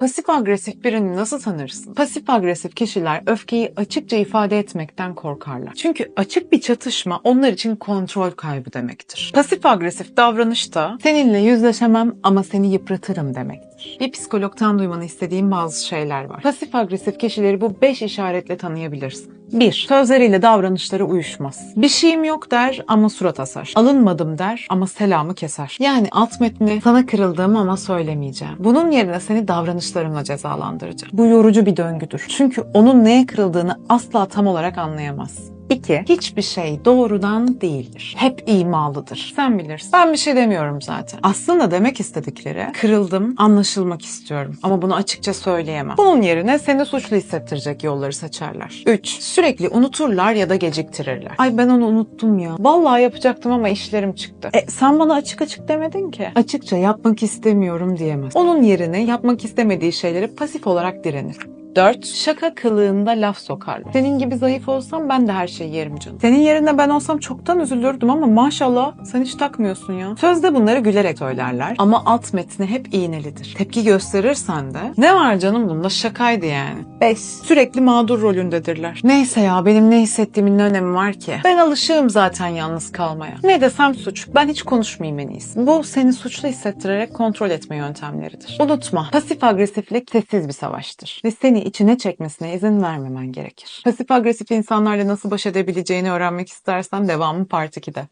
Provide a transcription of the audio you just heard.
Pasif agresif birini nasıl tanırsın? Pasif agresif kişiler öfkeyi açıkça ifade etmekten korkarlar. Çünkü açık bir çatışma onlar için kontrol kaybı demektir. Pasif agresif davranışta seninle yüzleşemem ama seni yıpratırım demektir. Bir psikologtan duymanı istediğim bazı şeyler var. Pasif agresif kişileri bu 5 işaretle tanıyabilirsin. 1. Sözleriyle davranışları uyuşmaz. Bir şeyim yok der ama surat asar. Alınmadım der ama selamı keser. Yani alt metni sana kırıldım ama söylemeyeceğim. Bunun yerine seni davranışlarımla cezalandıracağım. Bu yorucu bir döngüdür. Çünkü onun neye kırıldığını asla tam olarak anlayamaz. 2. Hiçbir şey doğrudan değildir. Hep imalıdır. Sen bilirsin. Ben bir şey demiyorum zaten. Aslında demek istedikleri kırıldım, anlaşılmak istiyorum ama bunu açıkça söyleyemem. Bunun yerine seni suçlu hissettirecek yolları seçerler. 3. Sürekli unuturlar ya da geciktirirler. Ay ben onu unuttum ya. Vallahi yapacaktım ama işlerim çıktı. E sen bana açık açık demedin ki. Açıkça yapmak istemiyorum diyemez. Onun yerine yapmak istemediği şeyleri pasif olarak direnir. 4. Şaka kılığında laf sokarlar. Senin gibi zayıf olsam ben de her şeyi yerim canım. Senin yerinde ben olsam çoktan üzülürdüm ama maşallah sen hiç takmıyorsun ya. Sözde bunları gülerek söylerler ama alt metni hep iğnelidir. Tepki gösterirsen de ne var canım bunda şakaydı yani. 5. Sürekli mağdur rolündedirler. Neyse ya benim ne hissettiğimin ne önemi var ki? Ben alışığım zaten yalnız kalmaya. Ne desem suç. Ben hiç konuşmayayım en iyisi. Bu seni suçlu hissettirerek kontrol etme yöntemleridir. Unutma pasif agresiflik sessiz bir savaştır. Ve seni içine çekmesine izin vermemen gerekir. Pasif agresif insanlarla nasıl baş edebileceğini öğrenmek istersen devamı Part 2'de.